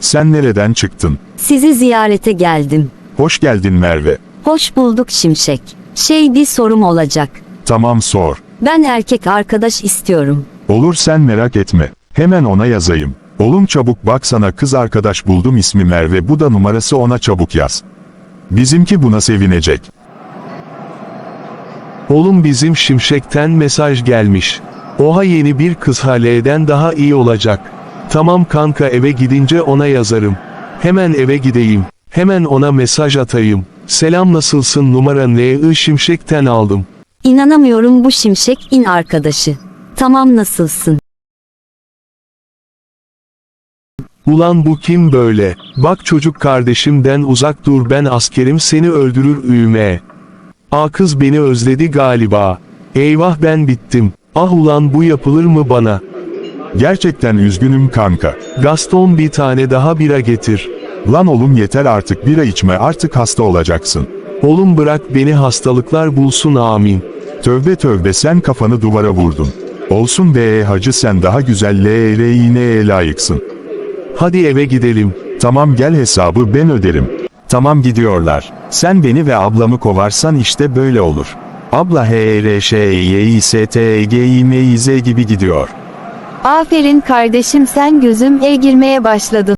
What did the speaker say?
Sen nereden çıktın? Sizi ziyarete geldim. Hoş geldin Merve. Hoş bulduk Şimşek. Şey bir sorum olacak. Tamam sor. Ben erkek arkadaş istiyorum. Olur sen merak etme. Hemen ona yazayım. Oğlum çabuk bak sana kız arkadaş buldum ismi Merve bu da numarası ona çabuk yaz. Bizimki buna sevinecek. Oğlum bizim şimşekten mesaj gelmiş. Oha yeni bir kız haleden daha iyi olacak. Tamam kanka eve gidince ona yazarım. Hemen eve gideyim. Hemen ona mesaj atayım. Selam nasılsın numara ne şimşekten aldım. İnanamıyorum bu Şimşek in arkadaşı. Tamam nasılsın? Ulan bu kim böyle? Bak çocuk kardeşimden uzak dur ben askerim seni öldürür üğme. Aa kız beni özledi galiba. Eyvah ben bittim. Ah ulan bu yapılır mı bana? Gerçekten üzgünüm kanka. Gaston bir tane daha bira getir. Lan oğlum yeter artık bira içme artık hasta olacaksın. Oğlum bırak beni hastalıklar bulsun amin. Tövbe tövbe sen kafanı duvara vurdun. Olsun be hacı sen daha güzel LLİN'e layıksın. Hadi eve gidelim. Tamam gel hesabı ben öderim. Tamam gidiyorlar. Sen beni ve ablamı kovarsan işte böyle olur. Abla H R Ş Y S T E G İ M İ Z gibi gidiyor. Aferin kardeşim sen gözüm e girmeye başladın.